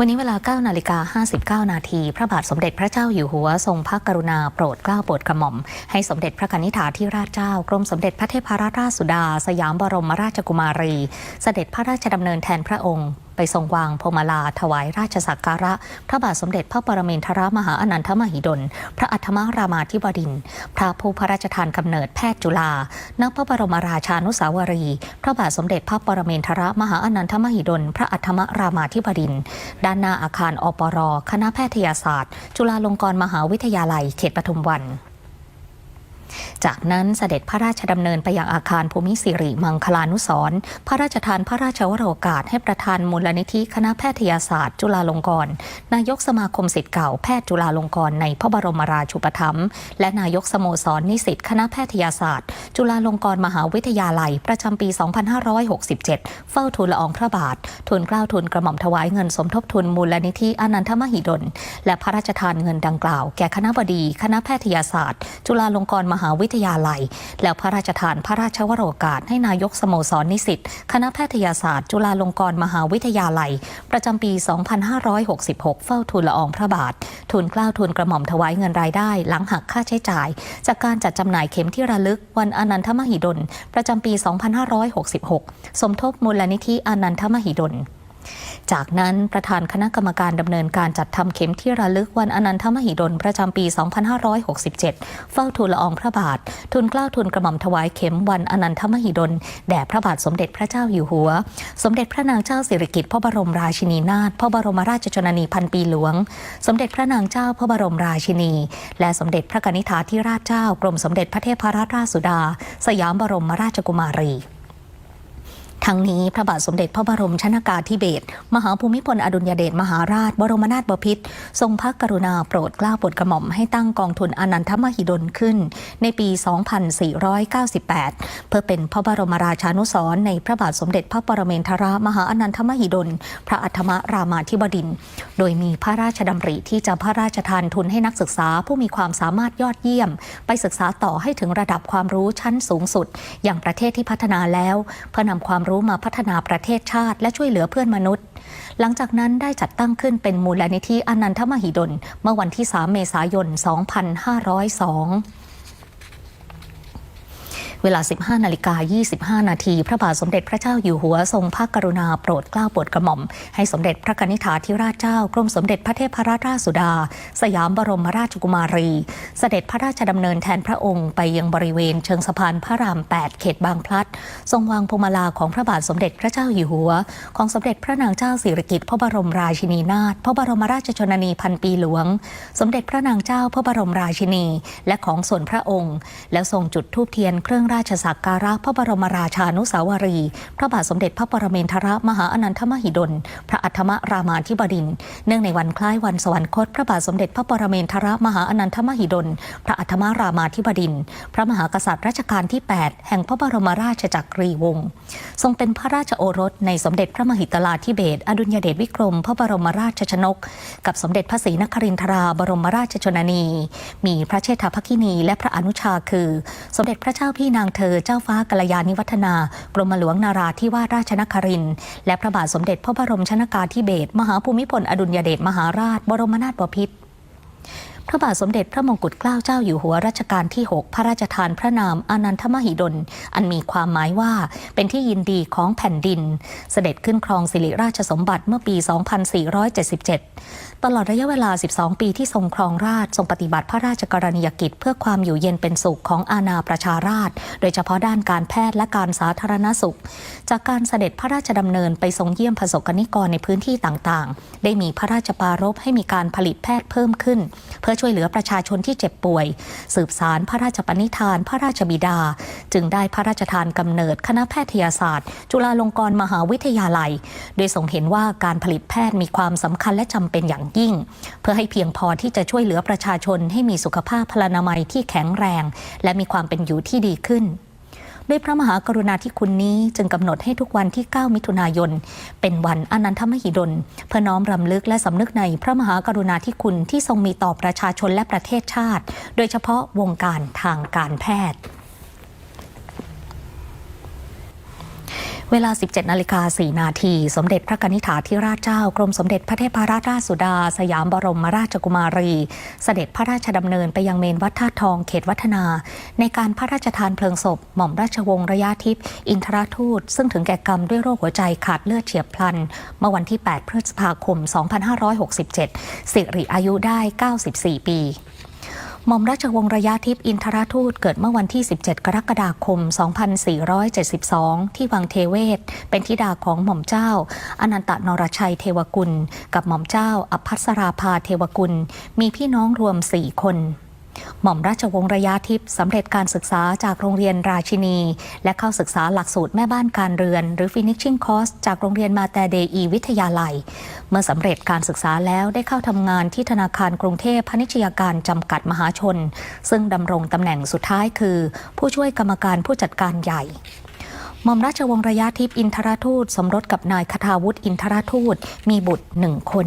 วันนี้เวลา 9 นาฬิกา 59 นาที พระบาทสมเด็จพระเจ้าอยู่หัวทรงพระกรุณาโปรดเกล้าโปรดกระหม่อม ให้สมเด็จพระกนิษฐาธิราชเจ้า กรมสมเด็จพระเทพรัตนราชสุดา สยามบรมราชกุมารี เสด็จพระราชดำเนินแทนพระองค์ ไปทรงวางพวงมาลาถวายราชสักการะ พระบาทสมเด็จพระปรเมนทรมหาอนันทมหิดล พระอัฐมรามาธิบดิน พระผู้พระราชทานกำเนิดแพทย์จุฬาณพระบรมราชานุสาวรี พระบาทสมเด็จพระปรเมนทรมหาอนันทมหิดล พระอัฐมรามาธิบดิน ด้านหน้าอาคารอปร คณะแพทยศาสตร์ จุฬาลงกรณ์มหาวิทยาลัย เขตปทุมวัน จากนั้นเสด็จพระราชดำเนินไปยังอาคารภูมิสิริมังคลานุสรพระราชทานพระราชวโรกาสให้ประธานมูลนิธิคณะแพทยศาสตร์จุฬาลงกรณ์นายกสมาคมศิษย์เก่าแพทย์จุฬาลงกรณ์ในพระบรมราชูปถัมภ์และนายกสโมสรนิสิตคณะแพทยศาสตร์ จุฬาลงกรณ์มหาวิทยาลัย ประจำปี 2567 เฝ้าทูลละอองพระบาททูลเกล้าทูลกระหม่อมถวายเงินสมทบทุนมูลนิธิอนันทมหิดล และพระราชทานเงินดังกล่าว แก่คณะบดี คณะแพทยศาสตร์ จุฬาลงกรณ์มหาวิิทยาลัย แล้วพระราชทานพระราชวโรกาสให้นายกสโมสรนิสิตคณะแพทยศาสตร์ จุฬาลงกรณ์มหาวิทยาลัย ประจำปี 2566 เฝ้าทูลละอองพระบาท ทูลเกล้าทูลกระหม่อมถวายเงินรายได้ หลังหักค่าใช้จ่าย จากการจัดจำหน่ายเข็มที่ระลึกวันอนันทมหิดล ประจำปี 2566 สมทบมูลนิธิอนันทมหิดล จากนั้นประธานคณะกรรมการดำเนินการจัดทำเข็มที่ระลึกวันอนันทมหิดลประจำปี 2567 เฝ้าทูลละอองพระบาททูลเกล้าทูลกระหม่อมถวายเข็มวันอนันทมหิดลแด่พระบาทสมเด็จพระเจ้าอยู่หัว สมเด็จพระนางเจ้าสิริกิติ์พระบรมราชินีนาถพระบรมราชชนนีพันปีหลวง สมเด็จพระนางเจ้าพระบรมราชินี และสมเด็จพระกนิษฐาธิราชเจ้ากรมสมเด็จพระเทพรัตนราชสุดา สยามบรมราชกุมารี ทั้งนี้พระบาทสมเด็จพระบรมชนากาธิเบศรมหาภูมิพลอดุลยเดชมหาราช บรมนาถบพิตรทรงพระกรุณาโปรดเกล้าโปรดกระหม่อมให้ตั้งกองทุนอนันทมหิดลขึ้น ในปี 2498 เพื่อเป็นพระบรมราชานุสรในพระบาทสมเด็จพระปรเมนทรมหาอนันทมหิดล พระอัฐมรามาธิบดิน โดยมีพระราชดำริที่จะพระราชทานทุนให้นักศึกษาผู้มีความสามารถยอดเยี่ยม ไปศึกษาต่อให้ถึงระดับความรู้ชั้นสูงสุด อย่างประเทศที่พัฒนาแล้วเพื่อนำความรู้มาพัฒนาประเทศชาติ และช่วยเหลือเพื่อนมนุษย์ หลังจากนั้นได้จัดตั้งขึ้นเป็นมูลนิธิอนันทมหิดล เมื่อวันที่ 3 เมษายน 2502 เวลา 15 นาฬิกา 25 นาที พระบาทสมเด็จพระเจ้าอยู่หัวทรงพระกรุณาโปรดเกล้าโปรดกระหม่อม ให้สมเด็จพระนิษฐาธิราชเจ้ากรมสมเด็จพระเทพรัตนราชสุดา สยามบรมราชกุมารี เสด็จพระราชดำเนินแทนพระองค์ไปยังบริเวณเชิงสะพานพระราม 8 เขตบางพลัด ทรงวางพวงมาลาของพระบาทสมเด็จพระเจ้าอยู่หัว ของสมเด็จพระนางเจ้าสิริกิติ์พระบรมราชินีนาถพระบรมราชชนนีพันปีหลวง สมเด็จพระนางเจ้าพระบรมราชินี และของส่วนพระองค์ แล้วทรงจุดธูปเทียนเครื่องราชสักการะพระบรมราชานุสาวรี พระบาทสมเด็จพระปรเมนทรมหาอนันทมหิดล พระอัฐมรามาธิบดิน เนื่องในวันคล้ายวันสวรรคต พระบาทสมเด็จพระปรเมนทรมหาอนันทมหิดล พระอัฐมรามาธิบดิน พระมหากษัตริย์รัชกาลที่ 8 แห่งพระบรมราชจักรีวงศ์ ทรงเป็นพระราชโอรสในสมเด็จพระมหิตลาธิเบศอดุลยเดชวิกรม พระบรมราชชนก กับสมเด็จพระศรีนครินทราบรมราชชนนี มีพระเชษฐาภคินี และพระอนุชาคือ สมเด็จพระเจ้าพี่นางเธอเจ้าฟ้ากัลยาณิวัฒนากรมหลวงนาราธิวาสราชนครินทร์และพระบาทสมเด็จพระบรมชนากาธิเบศรมหาภูมิพลอดุลยเดชมหาราช บรมนาถบพิตร พระบาทสมเด็จพระมงกุฎเกล้าเจ้าอยู่หัวรัชกาลที่ 6 พระราชทานพระนามอนันทมหิดล อันมีความหมายว่าเป็นที่ยินดีของแผ่นดิน เสด็จขึ้นครองสิริราชสมบัติเมื่อปี 2477 ตลอดระยะเวลา 12 ปีที่ทรงครองราชทรงปฏิบัติพระราชกรณียกิจ เพื่อความอยู่เย็นเป็นสุขของอาณาประชาราษฎร์โดยเฉพาะด้านการแพทย์และการสาธารณสุข จากการเสด็จพระราชดำเนินไปทรงเยี่ยมประสบกนิกรในพื้นที่ต่างๆ ได้มีพระราชปรารภให้มีการผลิตแพทย์เพิ่มขึ้น เพื่อช่วยเหลือประชาชนที่เจ็บป่วย สืบสารพระราชปณิธาน พระราชบิดา จึงได้พระราชทานกำเนิดคณะแพทยศาสตร์ จุฬาลงกรณ์มหาวิทยาลัย โดยทรงเห็นว่าการผลิตแพทย์มีความสำคัญและจำเป็นอย่างยิ่ง เพื่อให้เพียงพอที่จะช่วยเหลือประชาชนให้มีสุขภาพพลานามัยที่แข็งแรง และมีความเป็นอยู่ที่ดีขึ้น ด้วยพระมหากรุณาธิคุณนี้จึงกำหนดให้ทุกวันที่ 9 มิถุนายน เป็นวันอนันทมหิดล เพื่อน้อมรำลึกและสำนึกในพระมหากรุณาธิคุณที่ทรงมีต่อประชาชนและประเทศชาติ โดยเฉพาะวงการทางการแพทย์ เวลา 17 นาฬิกา 4 นาที สมเด็จพระกนิษฐาธิราชเจ้า กรมสมเด็จพระเทพรัตนราชสุดา สยามบรมราชกุมารี เสด็จพระราชดำเนินไปยังเมนวัดท่าตุทองเขตวัฒนา ในการพระราชทานเพลิงศพ หม่อมราชวงศ์ระยะทิพย์อินทรทูต ซึ่งถึงแก่กรรมด้วยโรคหัวใจขาดเลือดเฉียบพลัน เมื่อวันที่ 8 พฤษภาคม 2567 สิริอายุได้ 94 ปี หม่อมราชวงศ์ระยะทิพย์อินทรทูตเกิดเมื่อวันที่ 17 กรกฎาคม 2472 ที่วังเทเวศ เป็นธิดาของหม่อมเจ้า อนันตนรชัยเทวกุล กับหม่อมเจ้าอภัสราภาเทวกุล มีพี่น้องรวม 4 คนหม่อมราชวงศ์ระยะทิพย์สำเร็จการศึกษาจากโรงเรียนราชินี และเข้าศึกษาหลักสูตรแม่บ้านการเรือน หรือ Finishing Course จากโรงเรียนมาแต่เดอีวิทยาลัย เมื่อสำเร็จการศึกษาแล้วได้เข้าทำงานที่ธนาคารกรุงเทพพาณิชยาการจำกัดมหาชน ซึ่งดำรงตำแหน่งสุดท้ายคือ ผู้ช่วยกรรมการผู้จัดการใหญ่หม่อมราชวงศ์ระยะทิพย์อินทราทูต สมรสกับนายคทาวุฒิอินทราทูตมีบุตรหนึ่งคน